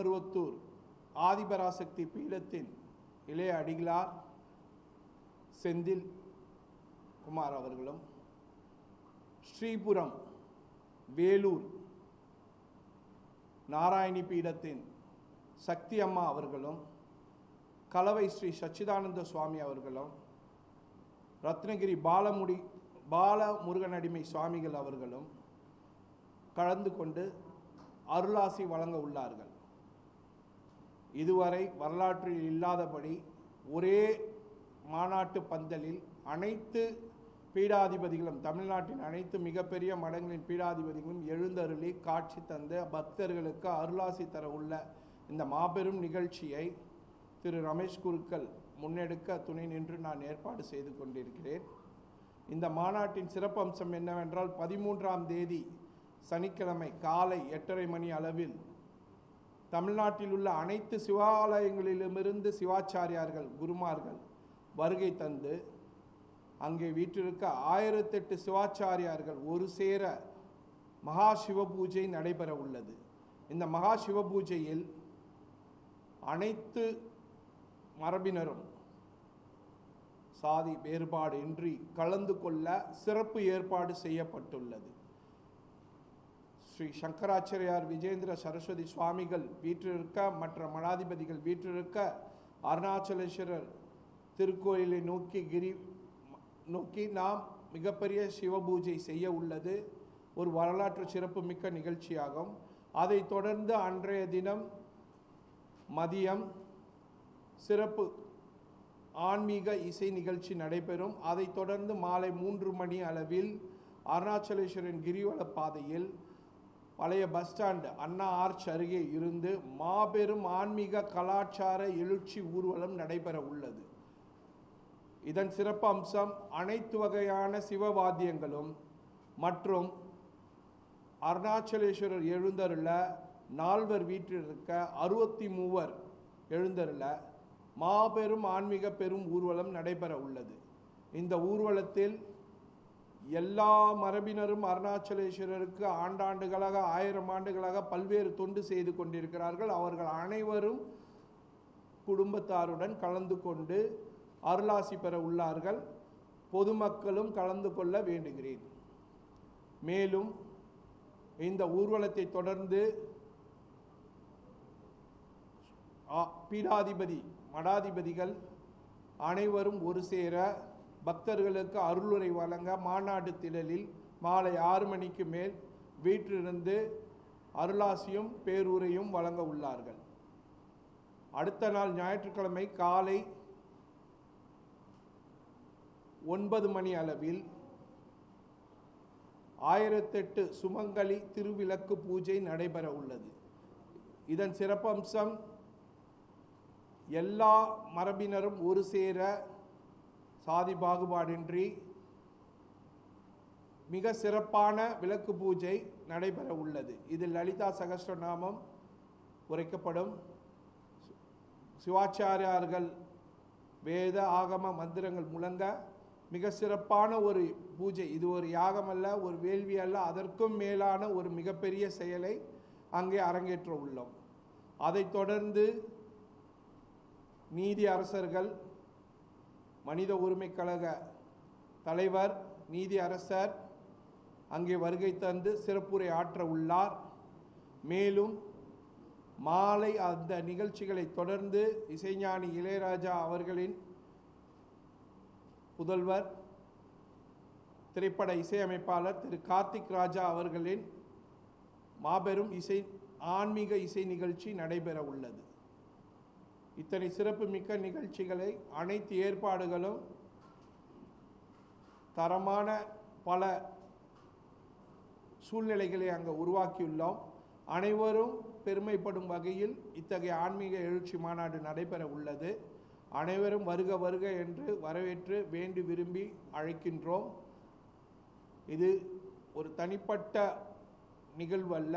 திருமருவத்தூர் ஆதிபராசக்தி பீடத்தின் இளைய அடிகளார் செந்தில் குமார் அவர்களும் ஸ்ரீபுரம் வேலூர் நாராயணி பீடத்தின் சக்தி அம்மா அவர்களும் கலவை ஸ்ரீ சச்சிதானந்த சுவாமி அவர்களும் ரத்னகிரி பாலமுடி பாலமுருகனடிமை சுவாமிகள் அவர்களும் கலந்து கொண்டு அருளாசி வழங்க உள்ளார்கள். இதுவரை வரலாற்றில் இல்லாதபடி ஒரே மாநாட்டு பந்தலில் அனைத்து பீடாதிபதிகளும் தமிழ்நாட்டின் அனைத்து மிகப்பெரிய மடங்களின் பீடாதிபதிகளும் எழுந்தருளி காட்சி தந்து பக்தர்களுக்கு அருளாசி தர உள்ள இந்த மாபெரும் நிகழ்ச்சியை திரு ரமேஷ் குருக்கள் முன்னெடுக்க துணை நின்று நான் ஏற்பாடு செய்து கொண்டிருக்கிறேன். இந்த மாநாட்டின் சிறப்பம்சம் என்னவென்றால் பதிமூன்றாம் தேதி சனிக்கிழமை காலை எட்டரை மணி அளவில் தமிழ்நாட்டில் உள்ள அனைத்து சிவாலயங்களிலுமிருந்து சிவாச்சாரியார்கள் குருமார்கள் வருகை தந்து அங்கே வீற்றிருக்க ஆயிரத்தெட்டு சிவாச்சாரியார்கள் ஒரு சேர மகா சிவ பூஜை நடைபெற உள்ளது. இந்த மகா சிவ பூஜையில் அனைத்து மரபினரும் சாதி வேறுபாடு இன்றி கலந்து கொள்ள சிறப்பு ஏற்பாடு செய்யப்பட்டுள்ளது. ஸ்ரீ சங்கராச்சாரியார் விஜேந்திர சரஸ்வதி சுவாமிகள் வீற்றிருக்க மற்ற மடாதிபதிகள் வீற்றிருக்க அருணாச்சலேஸ்வரர் திருக்கோயிலை நோக்கி கிரி நோக்கி நாம் மிகப்பெரிய சிவபூஜை செய்ய உள்ளது. ஒரு வரலாற்று சிறப்பு மிக்க நிகழ்ச்சியாகும். அதைத் தொடர்ந்து அன்றைய தினம் மதியம் சிறப்பு ஆன்மீக இசை நிகழ்ச்சி நடைபெறும். அதைத் தொடர்ந்து மாலை மூன்று மணி அளவில் அருணாச்சலேஸ்வரன் கிரிவல பாதையில் பழைய பஸ் ஸ்டாண்டு அண்ணா ஆர்ச் அருகே இருந்து மாபெரும் ஆன்மீக கலாச்சார எழுச்சி ஊர்வலம் நடைபெற உள்ளது. இதன் சிறப்பு அம்சம் அனைத்து வகையான சிவவாத்தியங்களும் மற்றும் அருணாச்சலேஸ்வரர் எழுந்தருள நால்வர் வீட்டில் இருக்க அறுபத்தி மூவர் எழுந்தருள மாபெரும் ஆன்மீக பெரும் ஊர்வலம் நடைபெற உள்ளது. இந்த ஊர்வலத்தில் எல்லா மரபினரும் அருணாச்சலேஸ்வரருக்கு ஆண்டாண்டுகளாக ஆயிரம் ஆண்டுகளாக பல்வேறு தொண்டு செய்து கொண்டிருக்கிறார்கள். அவர்கள் அனைவரும் குடும்பத்தாருடன் கலந்து கொண்டு அருளாசி பெற உள்ளார்கள். பொதுமக்களும் கலந்து கொள்ள வேண்டுகிறேன். மேலும் இந்த ஊர்வலத்தை தொடர்ந்து ஆ- பீடாதிபதி மடாதிபதிகள் அனைவரும் ஒரு சேர பக்தர்களுக்கு அருளுரை வழங்க மாநாடு திடலில் மாலை ஆறு மணிக்கு மேல் வீற்றிருந்து அருளாசியும் பேருரையும் வழங்க உள்ளார்கள். அடுத்த நாள் ஞாயிற்றுக்கிழமை காலை ஒன்பது மணி அளவில் ஆயிரத்தெட்டு சுமங்கலி திருவிளக்கு பூஜை நடைபெற உள்ளது. இதன் சிறப்பம்சம் எல்லா மரபினரும் ஒரு சேர சாதி பாகுபாடின்றி மிக சிறப்பான விளக்கு பூஜை நடைபெற உள்ளது. இதில் லலிதா சகஸ்ரநாமம் உரைக்கப்படும். சிவாச்சாரியார்கள் வேத ஆகம மந்திரங்கள் முழங்க மிக சிறப்பான ஒரு பூஜை. இது ஒரு யாகம் அல்ல ஒரு வேள்வி அல்ல அதற்கும் மேலான ஒரு மிகப்பெரிய செயலை அங்கே அரங்கேற்ற உள்ளோம். அதைத் தொடர்ந்து நீதி அரசர்கள் மனித உரிமை கழக தலைவர் நீதி அரசர் அங்கே வருகை தந்து சிறப்புரை ஆற்ற உள்ளார். மேலும் மாலை அந்த நிகழ்ச்சிகளை தொடர்ந்து இசைஞானி இளையராஜா அவர்களின் புதல்வர் திரைப்பட இசையமைப்பாளர் திரு கார்த்திக் ராஜா அவர்களின் மாபெரும் இசை ஆன்மீக இசை நிகழ்ச்சி நடைபெற உள்ளது. இத்தனை சிறப்பு மிக்க நிகழ்ச்சிகளை அனைத்து ஏற்பாடுகளும் தரமான பல சூழ்நிலைகளை அங்கே உருவாக்கியுள்ளோம். அனைவரும் பெருமைப்படும் வகையில் இத்தகைய ஆன்மீக எழுச்சி மாநாடு நடைபெற உள்ளது. அனைவரும் வருக வருக என்று வரவேற்று வேண்டி விரும்பி அழைக்கின்றோம். இது ஒரு தனிப்பட்ட நிகழ்வு அல்ல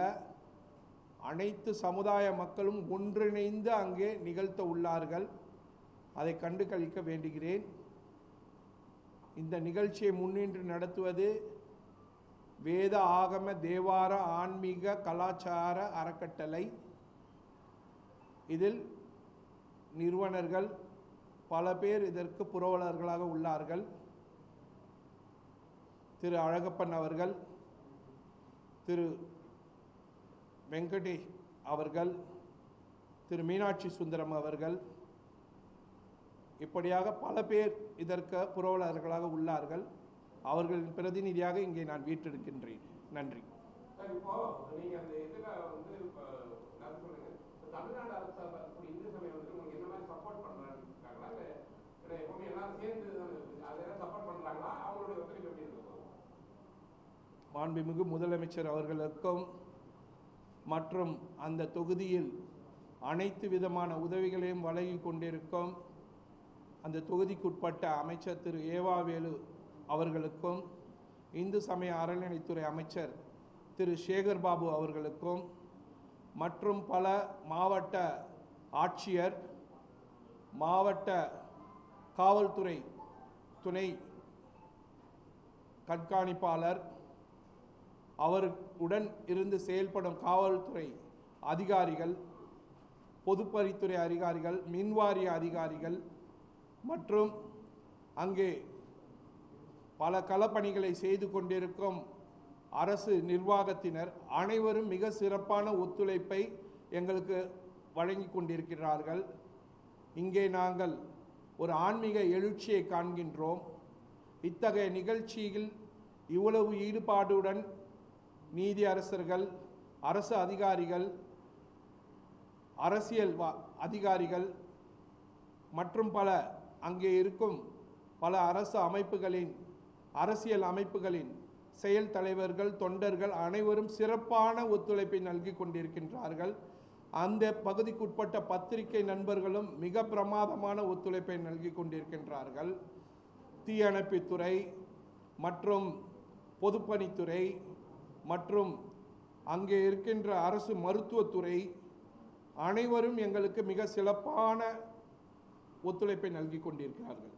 அனைத்து சமுதாய மக்களும் ஒன்றிணைந்து அங்கே நிகழ்த்த உள்ளார்கள். அதை கண்டு கழிக்க வேண்டுகிறேன். இந்த நிகழ்ச்சியை முன்னின்று நடத்துவது வேத ஆகம தேவார ஆன்மீக கலாச்சார அறக்கட்டளை. இதில் நிறுவனர்கள் பல பேர் இதற்கு புரவலர்களாக உள்ளார்கள். திரு அழகப்பன் அவர்கள் திரு வெங்கடேஷ் அவர்கள் திரு மீனாட்சி சுந்தரம் அவர்கள் இப்படியாக பல பேர் இதற்கு புரவலர்களாக உள்ளார்கள். அவர்களின் பிரதிநிதியாக இங்கே நான் வீற்றிருக்கின்றேன். நன்றி. மாண்புமிகு முதலமைச்சர் அவர்களுக்கும் மற்றும் அந்த தொகுதியில் அனைத்து விதமான உதவிகளையும் வழங்கி கொண்டிருக்கும் அந்த தொகுதிக்குட்பட்ட அமைச்சர் திரு. ஏவாவேலு அவர்களுக்கும் இந்து சமய அறநிலைத்துறை அமைச்சர் திரு. சேகர் பாபு அவர்களுக்கும் மற்றும் பல மாவட்ட ஆட்சியர் மாவட்ட காவல்துறை துணை கண்காணிப்பாளர் அவருடன் இருந்து செயல்படும் காவல்துறை அதிகாரிகள் பொதுப்பணித்துறை அதிகாரிகள் மின்வாரிய அதிகாரிகள் மற்றும் அங்கே பல களப்பணிகளை செய்து கொண்டிருக்கும் அரசு நிர்வாகத்தினர் அனைவரும் மிக சிறப்பான ஒத்துழைப்பை எங்களுக்கு வழங்கி கொண்டிருக்கிறார்கள். இங்கே நாங்கள் ஒரு ஆன்மீக எழுச்சியை காண்கின்றோம். இத்தகைய நிகழ்ச்சியில் இவ்வளவு ஈடுபாடுடன் நீதி அரசர்கள் அரசு அதிகாரிகள் அரசியல் வா- அதிகாரிகள் மற்றும் பல அங்கே இருக்கும் பல அரசு அமைப்புகளின் அரசியல் அமைப்புகளின் செயல் தலைவர்கள் தொண்டர்கள் அனைவரும் சிறப்பான ஒத்துழைப்பை நல்கி கொண்டிருக்கின்றார்கள். அந்த பகுதிக்குட்பட்ட பத்திரிகை நண்பர்களும் மிக பிரமாதமான ஒத்துழைப்பை நல்கி கொண்டிருக்கின்றார்கள். தீயணைப்புத்துறை மற்றும் பொதுப்பணித்துறை மற்றும் அங்கே இருக்கின்ற அரசு மருத்துவத்துறை அனைவரும் எங்களுக்கு மிக சிறப்பான ஒத்துழைப்பை நல்கி கொண்டிருக்கிறார்கள்.